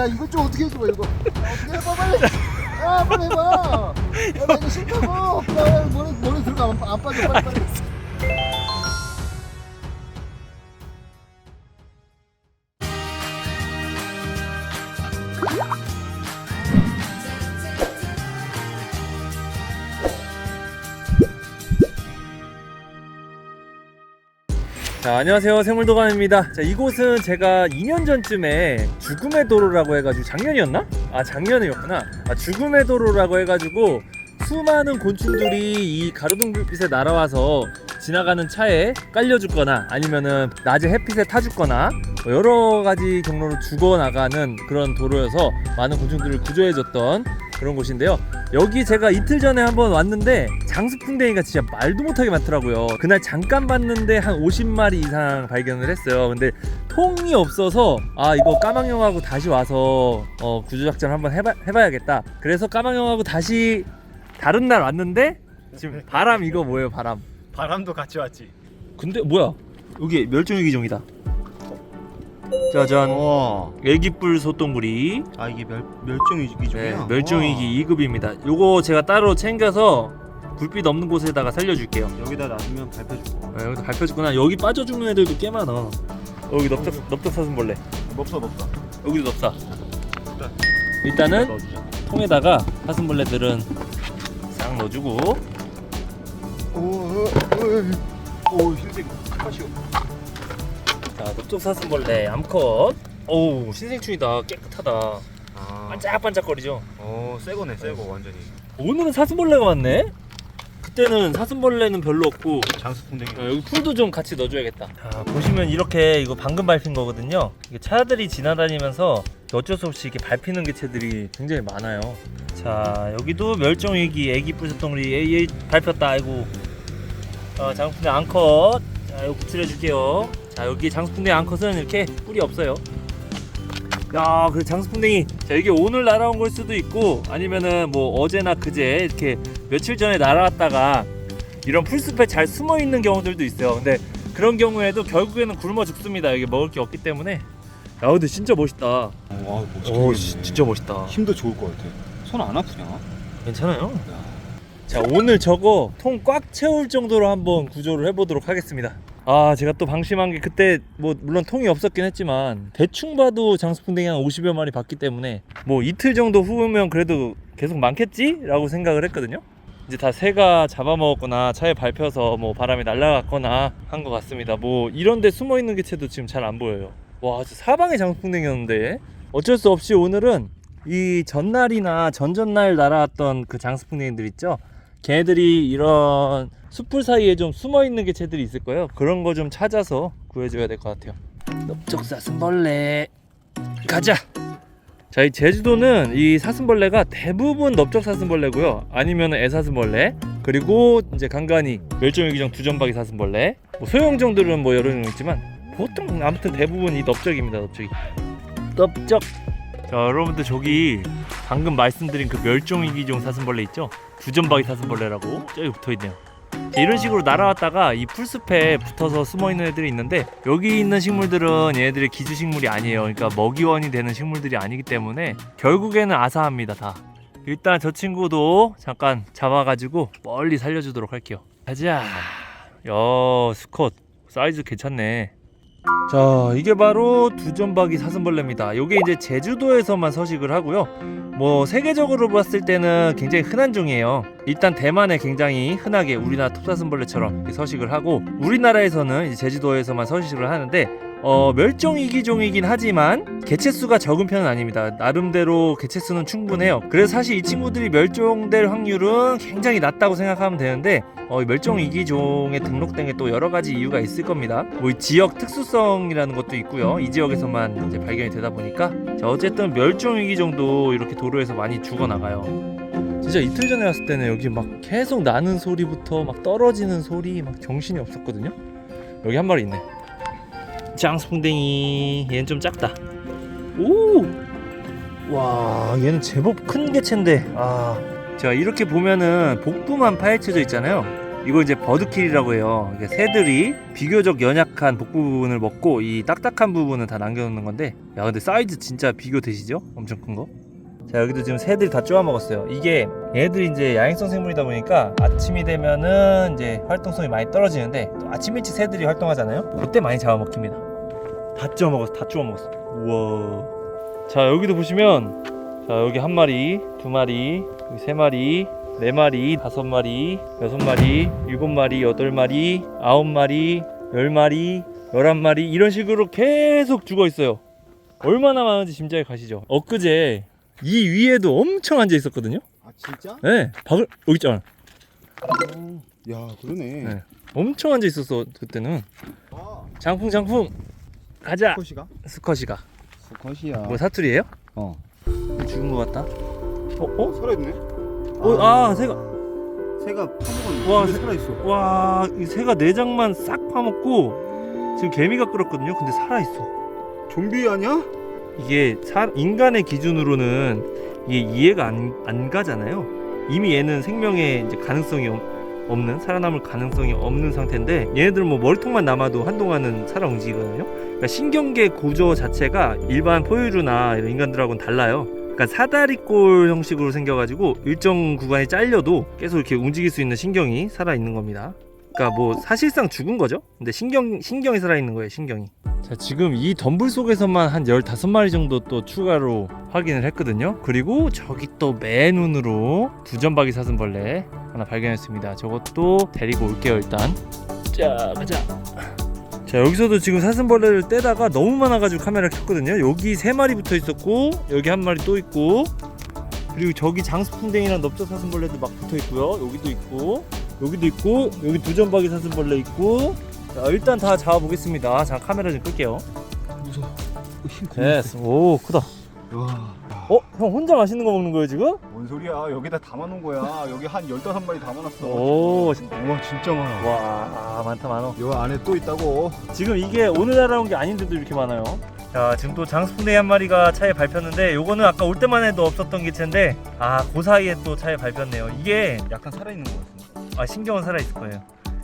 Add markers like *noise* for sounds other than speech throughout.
야 이거 좀 어떻게 해줘 이거. 야, 어떻게 해봐 빨리. 야 빨리 해봐. 야, 나 이거 싫다고. 야 머리 머리 들어가 안, 빠- 안 빠져 빨리 빨리 자, 안녕하세요. 생물도감입니다. 자, 이곳은 제가 2년 전쯤에 죽음의 도로라고 해가지고 작년이었나? 아, 작년이었구나. 아, 죽음의 도로라고 해가지고 수많은 곤충들이 이 가로등 불빛에 날아와서 지나가는 차에 깔려 죽거나 아니면은 낮에 햇빛에 타 죽거나 뭐 여러 가지 경로로 죽어 나가는 그런 도로여서 많은 곤충들을 구조해줬던 그런 곳인데요. 여기 제가 이틀 전에 한번 왔는데 장수풍뎅이가 진짜 말도 못하게 많더라고요. 그날 잠깐 봤는데 한 50마리 이상 발견을 했어요. 근데 통이 없어서 아 이거 까망형하고 다시 와서 어, 구조작전 한번 해봐, 해봐야겠다. 그래서 까망형하고 다시 다른 날 왔는데 지금 바람 이거 뭐예요 바람? 바람도 같이 왔지. 근데 뭐야? 여기 멸종위기종이다. 짜잔. 와. 애기뿔 소똥구리. 아 이게 멸 멸종위 네, 기종이야. 멸종위기 2급입니다. 요거 제가 따로 챙겨서 불빛 없는 곳에다가 살려줄게요. 여기다 놔두면 밟혀주고. 네, 여기서 밟혀주구나. 여기 빠져 죽는 애들도 꽤 많아. 여기 넓적 넓적 사슴벌레. 높다 높다. 여기도 넓다. 일단은 넣어주자. 통에다가 사슴벌레들은 싹 넣어주고 오 흰색 컷이요. 자 넓적 사슴벌레 암컷. 어우 신생충이다 깨끗하다. 아. 반짝반짝거리죠. 어 새거네 새거 완전히. 오늘은 사슴벌레가 왔네. 그때는 사슴벌레는 별로 없고 장수풍뎅이. 어, 여기 풀도 좀 같이 넣어줘야겠다. 자, 보시면 이렇게 이거 방금 밟힌 거거든요. 이게 차들이 지나다니면서 어쩔 수 없이 이렇게 밟히는 개체들이 굉장히 많아요. 자, 여기도 멸종위기 애기 뿌셨덩어리 에이 밟혔다. 아이고. 어, 장수풍뎅 앙컷. 자, 이거 구출해줄게요. 자, 여기 장수풍뎅 앙컷은 이렇게 뿔이 없어요. 야, 그 장수풍뎅이. 자, 이게 오늘 날아온 걸 수도 있고 아니면은 뭐 어제나 그제 이렇게 며칠 전에 날아왔다가 이런 풀숲에 잘 숨어 있는 경우들도 있어요. 근데 그런 경우에도 결국에는 굶어 죽습니다. 이게 먹을 게 없기 때문에. 야, 근데 진짜 멋있다. 와 오, 시- 진짜 멋있다. 힘도 좋을 것 같아. 손 안 아프냐? 괜찮아요? 자, 오늘 저거 통 꽉 채울 정도로 한번 구조를 해보도록 하겠습니다. 아, 제가 또 방심한 게 그때 뭐 물론 통이 없었긴 했지만 대충 봐도 장수풍뎅이 한 50여 마리 봤기 때문에 뭐 이틀 정도 후면 그래도 계속 많겠지 라고 생각을 했거든요. 이제 다 새가 잡아먹었거나 차에 밟혀서 뭐 바람에 날아갔거나 한 것 같습니다. 뭐 이런 데 숨어 있는 개체도 지금 잘 안 보여요. 와, 사방에 장수풍뎅이였는데 어쩔 수 없이 오늘은 이 전날이나 전전날 날아왔던 그 장수풍뎅이들 있죠? 걔네들이 이런 숲풀 사이에 좀 숨어 있는 개체들이 있을 거예요. 그런 거 좀 찾아서 구해줘야 될 것 같아요. 넓적 사슴벌레 가자. 자, 이 제주도는 이 사슴벌레가 대부분 넓적 사슴벌레고요. 아니면 애사슴벌레. 그리고 이제 간간히 멸종위기종 두점박이 사슴벌레. 뭐 소형종들은 뭐 여러 종 있지만 보통 아무튼 대부분 이 넓적입니다. 넓적이. 넓적. 자, 여러분들 저기 방금 말씀드린 그 멸종위기종 사슴벌레 있죠? 두점박이 사슴벌레라고 저기 붙어 있네요. 자, 이런 식으로 날아왔다가 이 풀숲에 붙어서 숨어 있는 애들이 있는데 여기 있는 식물들은 얘네들의 기주 식물이 아니에요. 그러니까 먹이원이 되는 식물들이 아니기 때문에 결국에는 아사합니다 다. 일단 저 친구도 잠깐 잡아가지고 멀리 살려주도록 할게요. 가자. 야 수컷 사이즈 괜찮네. 자 이게 바로 두점박이 사슴벌레입니다. 이게 이제 제주도에서만 서식을 하고요. 뭐 세계적으로 봤을 때는 굉장히 흔한 종이에요. 일단 대만에 굉장히 흔하게 우리나라 톱사슴벌레처럼 서식을 하고 우리나라에서는 제주도에서만 서식을 하는데 어, 멸종 위기종이긴 하지만 개체 수가 적은 편은 아닙니다. 나름대로 개체 수는 충분해요. 그래서 사실 이 친구들이 멸종될 확률은 굉장히 낮다고 생각하면 되는데 어, 이 멸종 위기종에 등록된 게 또 여러 가지 이유가 있을 겁니다. 뭐이 지역 특수성이라는 것도 있고요. 이 지역에서만 이제 발견이 되다 보니까 자, 어쨌든 멸종 위기종도 이렇게 도로에서 많이 죽어 나가요. 진짜 이틀 전에 왔을 때는 여기 막 계속 나는 소리부터 막 떨어지는 소리 막 정신이 없었거든요. 여기 한 마리 있네. 장수풍뎅이 얘는 좀 작다. 오! 와 얘는 제법 큰 개체인데 아. 자 이렇게 보면은 복부만 파헤쳐져 있잖아요. 이거 이제 버드킬이라고 해요. 이게 새들이 비교적 연약한 복부 부분을 먹고 이 딱딱한 부분은 다 남겨놓는 건데, 야 근데 사이즈 진짜 비교 되시죠? 엄청 큰 거. 자 여기도 지금 새들이 다 쪼아 먹었어요. 이게 얘들이 이제 야행성 생물이다 보니까 아침이 되면은 이제 활동성이 많이 떨어지는데 또 아침 일찍 새들이 활동하잖아요. 그때 많이 잡아먹힙니다. 다 쪼아 먹었어. 다 쪼아 먹었어. 우와. 자 여기도 보시면 자 여기 한 마리, 두 마리, 여기 세 마리, 네 마리, 다섯 마리, 여섯 마리, 일곱 마리, 여덟 마리, 아홉 마리, 열 마리, 열한 마리 이런 식으로 계속 죽어 있어요. 얼마나 많은지 짐작이 가시죠. 엊그제 이 위에도 엄청 앉아 있었거든요. 아 진짜? 네, 박을 여기 있잖아. 어, 야 그러네. 네. 엄청 앉아 있었어 그때는. 아 장풍 장풍 가자. 코시가? 스컷이가 수컷이야. 뭐 사투리예요? 어. 죽은 것 같다. 어 어? 살아있네. 어, 아 새가 새가 파먹었네. 와, 새- 살아있어. 와, 이 새가 내장만 싹 파먹고 지금 개미가 끌었거든요. 근데 살아 있어. 좀비 아니야? 이게 사, 인간의 기준으로는 이게 이해가 안, 안 가잖아요. 이미 얘는 생명의 이제 가능성이 없, 없는 살아남을 가능성이 없는 상태인데 얘네들은 뭐 머리통만 남아도 한동안은 살아 움직이거든요. 그러니까 신경계 구조 자체가 일반 포유류나 이런 인간들하고는 달라요. 그러니까 사다리꼴 형식으로 생겨가지고 일정 구간이 잘려도 계속 이렇게 움직일 수 있는 신경이 살아 있는 겁니다. 그러니까 뭐 사실상 죽은 거죠. 근데 신경 신경이 살아 있는 거예요. 신경이. 자 지금 이 덤불 속에서만 한 15마리 정도 또 추가로 확인을 했거든요. 그리고 저기 또 맨 눈으로 두점박이 사슴벌레 하나 발견했습니다. 저것도 데리고 올게요 일단. 자 가자. 자 여기서도 지금 사슴벌레를 떼다가 너무 많아가지고 카메라를 켰거든요. 여기 세 마리 붙어 있었고 여기 한 마리 또 있고 그리고 저기 장수풍뎅이랑 넓적 사슴벌레도 막 붙어 있고요. 여기도 있고 여기도 있고 여기 두점박이 사슴벌레 있고 자 일단 다 잡아보겠습니다. 자 카메라 좀 끌게요. 무서워. 힘 됐어. 오 크다. 와. 어? 형 혼자 맛있는 거 먹는 거예요 지금? 뭔 소리야? 여기다 담아놓은 거야. 여기 한 열다섯 마리 담아놨어. 오, 우와 진짜 많아. 와 아, 많다 많어. 요 안에 또 있다고. 지금 이게 오늘 날아온 게 아닌데도 이렇게 많아요. 자 지금 또 장수풍뎅이 한 마리가 차에 밟혔는데 요거는 아까 올 때만 해도 없었던 기체인데 아 그 사이에 또 차에 밟혔네요. 이게 약간 살아있는 거 같은데. 아 신경은 살아 있을 거예요.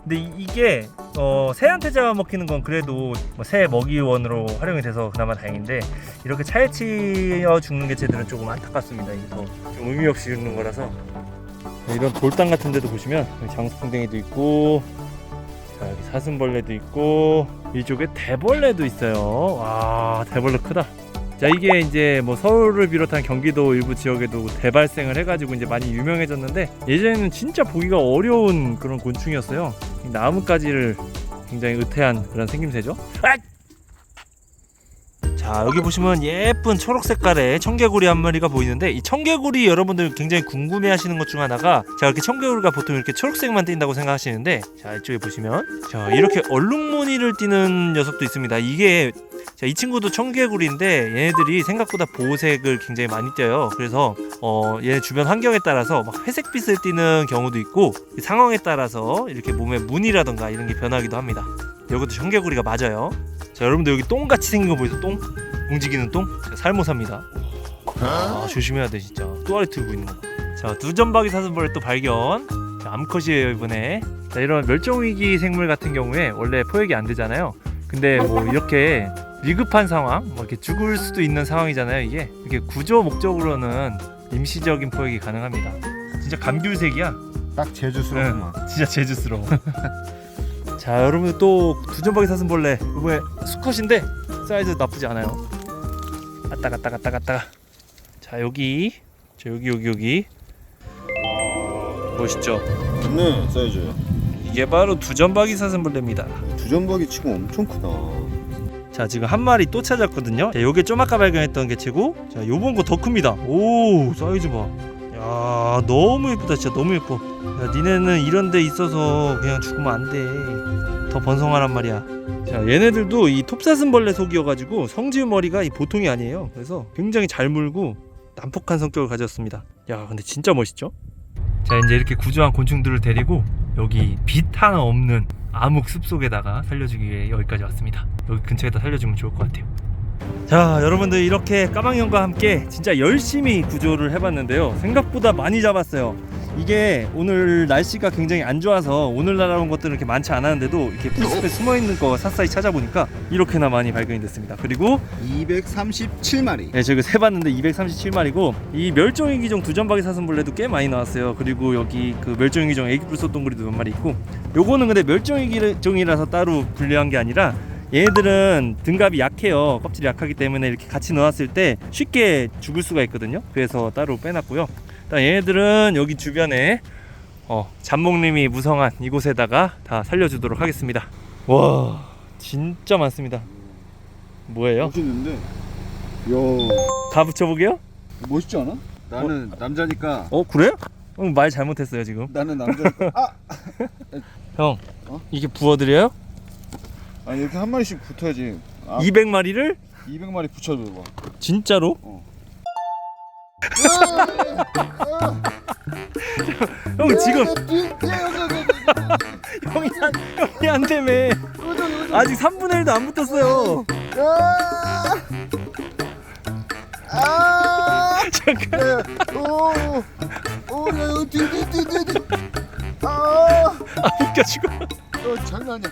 근데 이, 이게 어, 새한테 잡아먹히는 건 그래도 뭐 새 먹이원으로 활용이 돼서 그나마 다행인데 이렇게 차에 치여 죽는 개체들은 조금 안타깝습니다. 더좀 의미 없이 죽는 거라서 이런 돌담 같은 데도 보시면 장수풍뎅이도 있고 자, 여기 사슴벌레도 있고 이쪽에 대벌레도 있어요. 와 대벌레 크다. 자 이게 이제 뭐 서울을 비롯한 경기도 일부 지역에도 대발생을 해가지고 이제 많이 유명해졌는데 예전에는 진짜 보기가 어려운 그런 곤충이었어요. 이 나뭇가지를 굉장히 의태한 그런 생김새죠. 아! 자 여기 보시면 예쁜 초록 색깔의 청개구리 한 마리가 보이는데 이 청개구리 여러분들 굉장히 궁금해 하시는 것 중 하나가 자 이렇게 청개구리가 보통 이렇게 초록색만 띈다고 생각하시는데 자 이쪽에 보시면 자 이렇게 얼룩무늬를 띠는 녀석도 있습니다. 이게 자, 이 친구도 청개구리인데 얘네들이 생각보다 보호색을 굉장히 많이 띄어요. 그래서 어, 얘네 주변 환경에 따라서 막 회색빛을 띠는 경우도 있고 이 상황에 따라서 이렇게 몸에 무늬라던가 이런 게 변하기도 합니다. 이것도 청개구리가 맞아요. 자, 여러분들 여기 똥같이 생긴 거 보이세요? 똥? 움직이는 똥? 제가 살모사입니다. 아, 조심해야 돼 진짜. 또아리 들고 있는 거. 자, 두점박이 사슴벌레 또 발견. 자, 암컷이에요 이번에. 자, 이런 멸종위기 생물 같은 경우에 원래 포획이 안 되잖아요. 근데 뭐 이렇게 위급한 상황, 뭐 이렇게 죽을 수도 있는 상황이잖아요. 이게 이렇게 구조 목적으로는 임시적인 포획이 가능합니다. 진짜 감귤색이야. 딱 제주스러운 네, 진짜 제주스러워. *laughs* 자, 여러분 또 두점박이 사슴벌레 이번에 수컷인데 사이즈 나쁘지 않아요. 갔다 갔다 갔다 갔다. 자 여기, 자 여기 여기 여기. 멋있죠? 네 사이즈. 이게 바로 두점박이 사슴벌레입니다. 두점박이 치고 엄청 크다. 자 지금 한 마리 또 찾았거든요 자 요게 좀 아까 발견했던 개체고 자 요번 거 더 큽니다 오 사이즈 봐야 너무 예쁘다 진짜 너무 예뻐 야 니네는 이런 데 있어서 그냥 죽으면 안돼 더 번성하란 말이야. 자 얘네들도 이 톱사슴벌레 속이어가지고 성질 머리가 이 보통이 아니에요. 그래서 굉장히 잘 물고 난폭한 성격을 가졌습니다. 야 근데 진짜 멋있죠? 자 이제 이렇게 구조한 곤충들을 데리고 여기 빛 하나 없는 암흑 숲속에다가 살려주기 위해 여기까지 왔습니다. 여기 근처에다 살려주면 좋을 것 같아요. 자 여러분들 이렇게 까망형과 함께 진짜 열심히 구조를 해봤는데요. 생각보다 많이 잡았어요 이게 오늘 날씨가 굉장히 안 좋아서 오늘 날아온 것들은 이렇게 많지 않았는데도 이렇게 풀숲에 숨어 있는 거 샅샅이 찾아보니까 이렇게나 많이 발견이 됐습니다. 그리고 237마리. 네, 저기 세봤는데 237마리고 이 멸종위 기종 두점박이 사슴벌레도 꽤 많이 나왔어요. 그리고 여기 그 멸종위 기종 애기불소똥구리도 몇 마리 있고 요거는 근데 멸종위 기종이라서 따로 분류한 게 아니라 얘네들은 등갑이 약해요. 껍질이 약하기 때문에 이렇게 같이 넣었을 때 쉽게 죽을 수가 있거든요. 그래서 따로 빼놨고요. 일단 얘네들은 여기 주변에 어, 잡목님이 무성한 이곳에다가 다 살려주도록 하겠습니다. 와, 진짜 많습니다. 뭐예요? 멋있는데. 야, 다 붙여보게요? 멋있지 않아? 나는 남자니까. 어 그래? 어, 말 잘못했어요 지금 나는 남자니까. *laughs* 아, 형 어? 이게 부어드려요? 아니 이렇게 한 마리씩 붙어야지. 아, 200마리를? 200마리 붙여줘 봐. 진짜로? 형 지금 형이 안, 형이 안 되매 아직 3분의 1도 안 붙었어요. 아, 잠깐. 아, 아 웃겨지고. 어, 장난 아니야.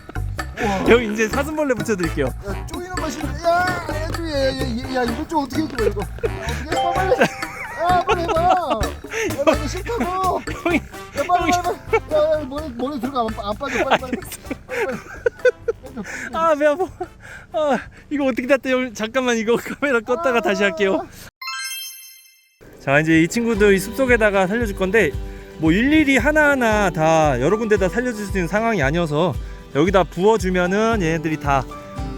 와, 형 이제 사슴벌레 붙여드릴게요. 야, 쪼이는 맛이. 야, 야, 야, 야, 야, 야, 이거 좀 어떻게 해줘, 이거. 어떻게 해봐, 빨리. 야, 빨리 해봐. 야, 나 이거 싫다고. 형이 야, 빨리, 빨리, 빨리. 야, 야, 머리, 머리 들어가, 안, 빠- 안 빠져, 빨리, 빨리. 빨리, 빨리. 아배 아파 아 이거 어떻게 다 떼요 잠깐만 이거 카메라 껐다가 다시 할게요 자 이제 이 친구들 이 숲속에다가 살려줄 건데 뭐 일일이 하나하나 다 여러 군데다 살려줄 수 있는 상황이 아니어서 여기다 부어주면은 얘네들이 다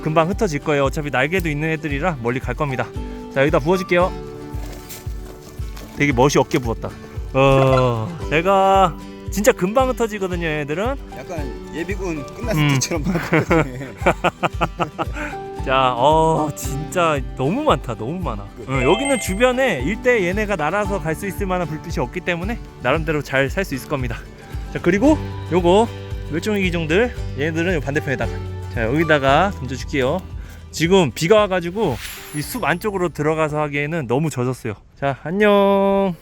금방 흩어질 거예요 어차피 날개도 있는 애들이라 멀리 갈 겁니다 자 여기다 부어줄게요 되게 멋이 없게 부었다 어 내가 진짜 금방 흩어지거든요 얘네들은 약간 예비군 끝났을 음. 때처럼. *laughs* 자, 어 진짜 너무 많다, 너무 많아. 어, 여기는 주변에 일대 얘네가 날아서 갈 수 있을 만한 불빛이 없기 때문에 나름대로 잘 살 수 있을 겁니다. 자, 그리고 요거 멸종위 기종들 얘네들은 요 반대편에다가 자 여기다가 던져줄게요. 지금 비가 와가지고 이 숲 안쪽으로 들어가서 하기에는 너무 젖었어요. 자, 안녕.